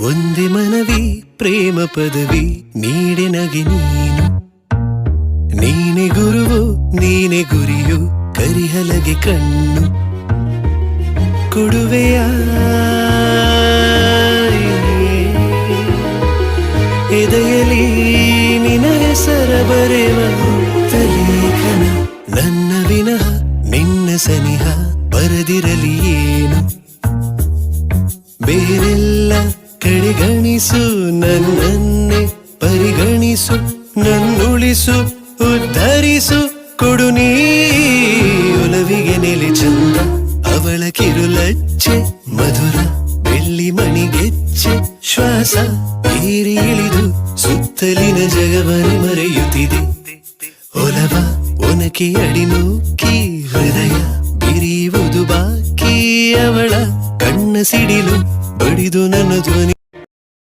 ಒಂದೇ ಮನವಿ, ಪ್ರೇಮ ಪದವಿ ನೀಡೆ ನಗೆ ನೀನು. ನೀನೆ ಗುರುವು, ನೀನೆ ಗುರಿಯು, ಕರಿಹಲಗೆ ಕಣ್ಣು. ಕೊಡುವೆಯ ಎದೆಯಲಿ ನಿನ ಹೆಸರ ಬರೆವ ಲೇಖನ ನನ್ನ ವಿನಃ ನಿನ್ನ ಸನಿಹ, ಬರದಿರಲಿ ಏನು. ಬೇರೆಲ್ಲ ಕಡೆಗಣಿಸು ನನ್ನನ್ನೇ, ಪರಿಗಣಿಸು, ನನ್ನುಳಿಸು, ಉದ್ಧರಿಸು, ಕೊಡು ನೀ ಒಲವಿಗೆ ನೆಲೆ ಚಂದ. ಅವಳ ಕಿರುಲಚ್ಚೆ, ಮಧುರ ಬೆಳ್ಳಿ ಮಣಿಗೆಚ್ಚೆ, ಶ್ವಾಸ ಏರಿ ಇಳಿದು ಸುತ್ತಲಿನ ಜಗವನ್ನು ಮರೆಯುತ್ತಿದೆ. ಒಲವ ಒನಕೆ ಅಡಿನೂಕಿ ಹೃದಯ ಬಿರಿಯುವುದು ಬಾಕಿ, ಅವಳ ಕಣ್ಣ ಸಿಡಿಲು ಬಡಿದು ನನ್ನ ಧ್ವನಿ